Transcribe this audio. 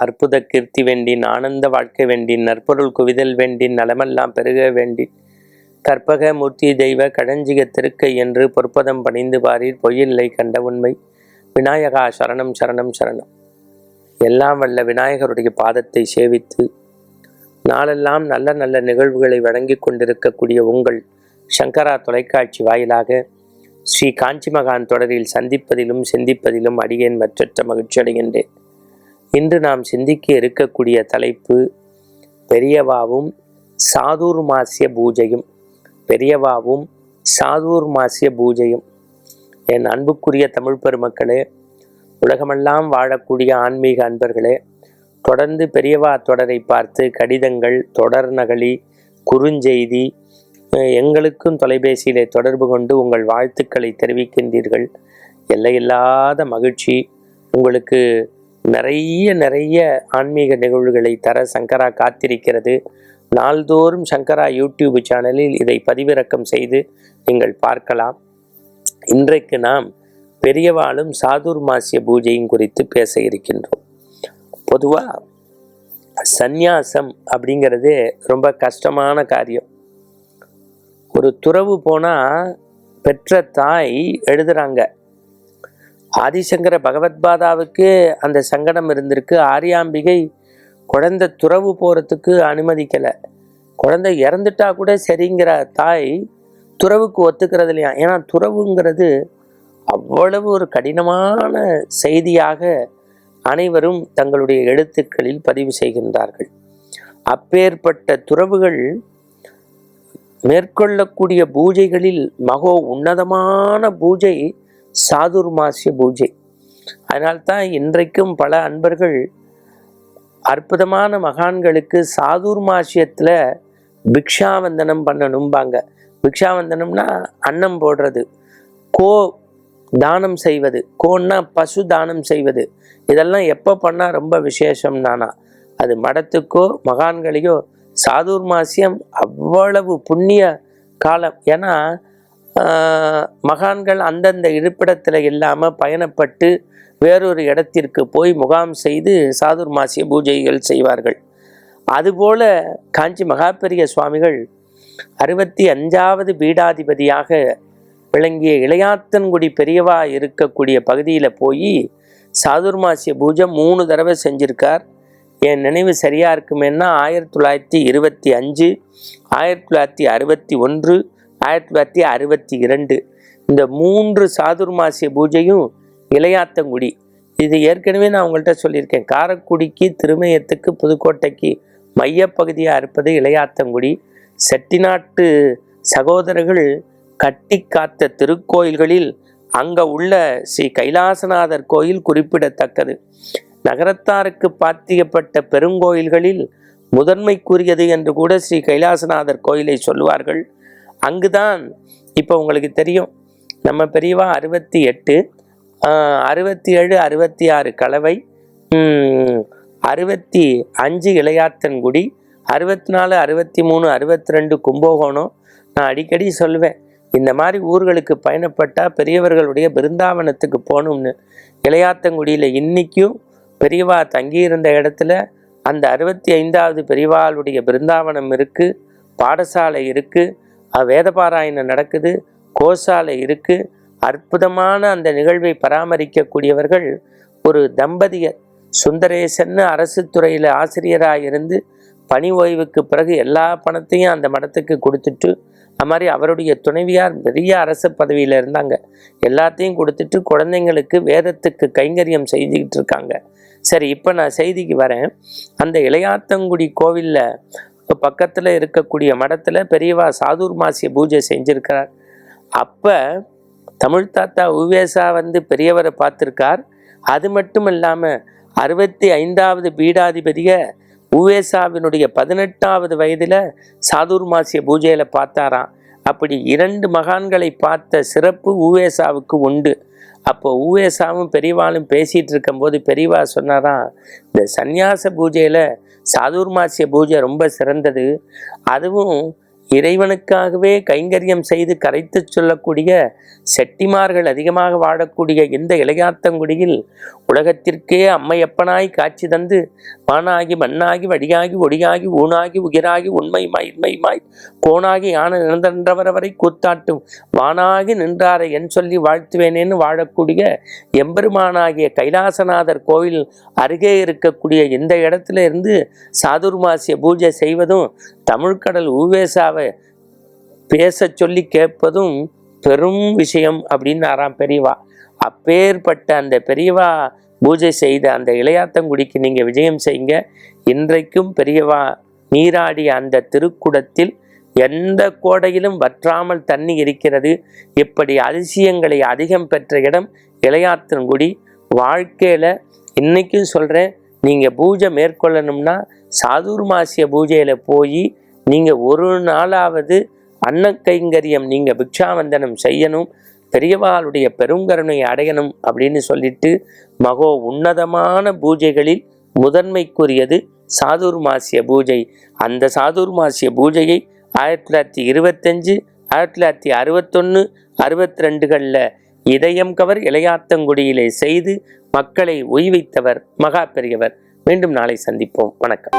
அற்புத கீர்த்தி வேண்டின் ஆனந்த வாழ்க்கை வேண்டின் நற்பொருள் குவிதல் வேண்டின் நலமெல்லாம் பெருக வேண்டின். கற்பக மூர்த்தி தெய்வ கடஞ்சிக திருக்கை என்று பொற்பதம் பணிந்து பாரீர் பொய்யில்லை கண்ட உண்மை. விநாயகா சரணம் சரணம் சரணம். எல்லாம் வல்ல விநாயகருடைய பாதத்தை சேவித்து நாளெல்லாம் நல்ல நல்ல நிகழ்வுகளை வழங்கி கொண்டிருக்கக்கூடிய உங்கள் சங்கரா தொலைக்காட்சி வாயிலாக ஸ்ரீ காஞ்சி மகான் தொடரில் சந்திப்பதிலும் சிந்திப்பதிலும் அடியேன் மற்றற்ற மகிழ்ச்சி அடைகின்றேன் இன்று நாம் சிந்திக்க இருக்கக்கூடிய தலைப்பு பெரியவாவும் சாதுர் மாசிய பூஜையும். பெரியவாவும் சாதுர் மாசிய பூஜையும். என் அன்புக்குரிய தமிழ் பெருமக்களே உலகமெல்லாம் வாழக்கூடிய ஆன்மீக அன்பர்களே தொடர்ந்து பெரியவா தொடரை பார்த்து கடிதங்கள் தொடர் நகலி குறுஞ்செய்தி எங்களுக்கும் தொலைபேசியிலே தொடர்பு கொண்டு உங்கள் வாழ்த்துக்களை தெரிவிக்கின்றீர்கள். எல்லையில்லாத மகிழ்ச்சி உங்களுக்கு நிறைய நிறைய ஆன்மீக நிகழ்வுகளை தர சங்கரா காத்திருக்கிறது. நாள்தோறும் சங்கரா யூடியூப் சேனலில் இதை பதிவிறக்கம் செய்து நீங்கள் பார்க்கலாம். இன்றைக்கு நாம் பெரியவாளும் சாதுர் மாசிய பூஜையும் குறித்து பேச இருக்கின்றோம். பொதுவாக சந்நியாசம் அப்படிங்கிறது ரொம்ப கஷ்டமான காரியம். ஒரு துறவு போனால் பெற்ற தாய் எழுதுகிறாங்க ஆதிசங்கர பகவத்பாதாவுக்கு அந்த சங்கடம் இருந்திருக்கு. ஆரியாம்பிகை குழந்தை துறவு போகிறதுக்கு அனுமதிக்கலை. குழந்தை இறந்துட்டா கூட சரிங்கிற தாய் துறவுக்கு ஒத்துக்கிறது இல்லையா? ஏன்னா துறவுங்கிறது அவ்வளவு ஒரு கடினமான செய்தியாக அனைவரும் தங்களுடைய எழுத்துக்களில் பதிவு செய்கின்றார்கள். அப்பேற்பட்ட துறவுகள் மேற்கொள்ளக்கூடிய பூஜைகளில் மகோ உன்னதமான பூஜை சாதுர்மாசிய பூஜை. அதனால்தான் இன்றைக்கும் பல அன்பர்கள் அற்புதமான மகான்களுக்கு சாதுர்மாசியத்தில் பிக்ஷாவந்தனம் பண்ணணும்பாங்க. பிக்ஷாவந்தனம்னா அன்னம் போடுறது கோ தானம் செய்வது கோன்னா பசு தானம் செய்வது. இதெல்லாம் எப்போ பண்ணால் ரொம்ப விசேஷம் நானா? அது மடத்துக்கோ மகான்களையோ சாதுர்மாசியம் அவ்வளவு புண்ணிய காலம். ஏன்னா மகான்கள் அந்தந்த இருப்பிடத்தில் இல்லாமல் பயணப்பட்டு வேறொரு இடத்திற்கு போய் முகாம் செய்து சாதுர்மாசிய பூஜைகள் செய்வார்கள். அதுபோல காஞ்சி மகாபெரிய சுவாமிகள் அறுபத்தி அஞ்சாவது பீடாதிபதியாக விளங்கிய இளையாத்தன்குடி பெரியவா இருக்கக்கூடிய பகுதியில் போய் சாதுர்மாசிய பூஜை மூணு தடவை செஞ்சிருக்கார். என் நினைவு சரியாக இருக்குமேன்னா ஆயிரத்தி தொள்ளாயிரத்தி இருபத்தி அஞ்சு ஆயிரத்தி தொள்ளாயிரத்தி அறுபத்தி ஒன்று ஆயிரத்தி தொள்ளாயிரத்தி அறுபத்தி இரண்டு இந்த மூன்று சாதுர்மாசிய பூஜையும் இளையாத்தங்குடி. இது ஏற்கனவே நான் உங்கள்கிட்ட சொல்லியிருக்கேன். காரக்குடிக்கு திருமயத்துக்கு புதுக்கோட்டைக்கு மையப்பகுதியாக இருப்பது இளையாத்தங்குடி. செட்டிநாட்டு சகோதரர்கள் கட்டி காத்த திருக்கோயில்களில் அங்கே உள்ள ஸ்ரீ கைலாசநாதர் கோயில் குறிப்பிடத்தக்கது. நகரத்தாருக்கு பாத்தியப்பட்ட பெருங்கோயில்களில் முதன்மைக்குரியது என்று கூட ஸ்ரீ கைலாசநாதர் கோயிலை சொல்லுவார்கள். அங்குதான் இப்போ உங்களுக்கு தெரியும். நம்ம பெரியவா அறுபத்தி எட்டு அறுபத்தி ஏழு அறுபத்தி ஆறு கலவை அறுபத்தி அஞ்சு இளையாத்தன்குடி அறுபத்தி நாலு அறுபத்தி மூணு அறுபத்தி ரெண்டு கும்பகோணம். நான் அடிக்கடி சொல்லுவேன் இந்த மாதிரி ஊர்களுக்கு பயணப்பட்டால் பெரியவர்களுடைய பிருந்தாவனத்துக்கு போகணும்னு. இளையாத்தங்குடியில் இன்னைக்கும் பெரியவா தங்கியிருந்த இடத்துல அந்த அறுபத்தி ஐந்தாவது பெரியவாளுடைய பிருந்தாவனம் இருக்குது பாடசாலை இருக்குது வேதபாராயணம் நடக்குது. கோசாலை இருக்குது அற்புதமான அந்த நிகழ்வை பராமரிக்கக்கூடியவர்கள் ஒரு தம்பதியர். சுந்தரேசன்னு அரசு துறையில் ஆசிரியராக இருந்து பணி ஓய்வுக்கு பிறகு எல்லா பணத்தையும் அந்த மடத்துக்கு கொடுத்துட்டு அது மாதிரி அவருடைய துணைவியார் பெரிய அரசு பதவியில் இருந்தாங்க. எல்லாத்தையும் கொடுத்துட்டு குழந்தைங்களுக்கு வேதத்துக்கு கைங்கரியம் செய்துக்கிட்டு இருக்காங்க. சரி இப்போ நான் செய்திக்கு வரேன். அந்த இளையாத்தங்குடி கோவிலில் பக்கத்தில் இருக்கக்கூடிய மடத்தில் பெரியவா சாதுர் மாசிய பூஜை செஞ்சிருக்கிறார். அப்போ தமிழ் தாத்தா உவேசா வந்து பெரியவரை பார்த்துருக்கார். அது மட்டும் இல்லாமல் அறுபத்தி ஐந்தாவது பீடாதிபதியை உவேசாவினுடைய பதினெட்டாவது வயதில் சாதுர் மாசிய பூஜையில் பார்த்தாராம். அப்படி இரண்டு மகான்களை பார்த்த சிறப்பு உவேசாவுக்கு உண்டு. அப்போ ஊவேசாவும் பெரியவாளும் பேசிகிட்டு இருக்கும்போது பெரியவா சொன்னாராம் இந்த சந்நியாச பூஜையில் சாதுர்மாசிய பூஜை ரொம்ப சிறந்தது. அதுவும் இறைவனுக்காகவே கைங்கரியம் செய்து கரைத்து சொல்லக்கூடிய செட்டிமார்கள் அதிகமாக வாழக்கூடிய இந்த இளையாத்தங்குடியில் உலகத்திற்கே அம்மையப்பனாய் காட்சி தந்து வானாகி மண்ணாகி வடியாகி ஒடியாகி ஊனாகி உயிராகி உண்மை மயிர்மைமாய் கோணாகி ஆன நின்றவரை கூத்தாட்டும் வானாகி நின்றாரை என் சொல்லி வாழ்த்துவேனேன்னு வாழக்கூடிய எம்பெருமானாகிய கைலாசநாதர் கோவில் அருகே இருக்கக்கூடிய இந்த இடத்துல இருந்து சாதுர்மாசிய பூஜை செய்வதும் தமிழ்கடல் ஊவேசாவை பேச சொல்லி கேட்பதும் பெரும் விஷயம் அப்படின்னு ஆறாம் பெரியவா. அப்பேற்பட்ட அந்த பெரியவா பூஜை செய்த அந்த இளையாத்தங்குடிக்கு நீங்கள் விஜயம் செய்யுங்க. இன்றைக்கும் பெரியவா நீராடிய அந்த திருக்குடத்தில் எந்த கோடையிலும் வற்றாமல் தண்ணி இருக்கிறது. இப்படி அதிசயங்களை அதிகம் பெற்ற இடம் இளையாத்தன்குடி. வாழ்க்கையில் இன்றைக்கும் சொல்கிறேன் நீங்கள் பூஜை மேற்கொள்ளணும்னா சாதுர்மாசிய பூஜையில் போய் நீங்கள் ஒரு நாளாவது அன்னக்கைங்கரியம் நீங்கள் பிக்ஷாவந்தனம் செய்யணும் பெரியவாளுடைய பெருங்கருணை அடையணும் அப்படின்னு சொல்லிட்டு மகோ உன்னதமான பூஜைகளில் முதன்மைக்குரியது சாதுர்மாசிய பூஜை. அந்த சாதுர்மாசிய பூஜையை ஆயிரத்தி தொள்ளாயிரத்தி இருபத்தஞ்சு ஆயிரத்தி தொள்ளாயிரத்தி அறுபத்தொன்று அறுபத்தி ரெண்டுகளில் இதயம் கவர் இளையாத்தங்குடியிலே செய்து மக்களை ஒய்வைத்தவர் மகா பெரியவர். மீண்டும் நாளை சந்திப்போம். வணக்கம்.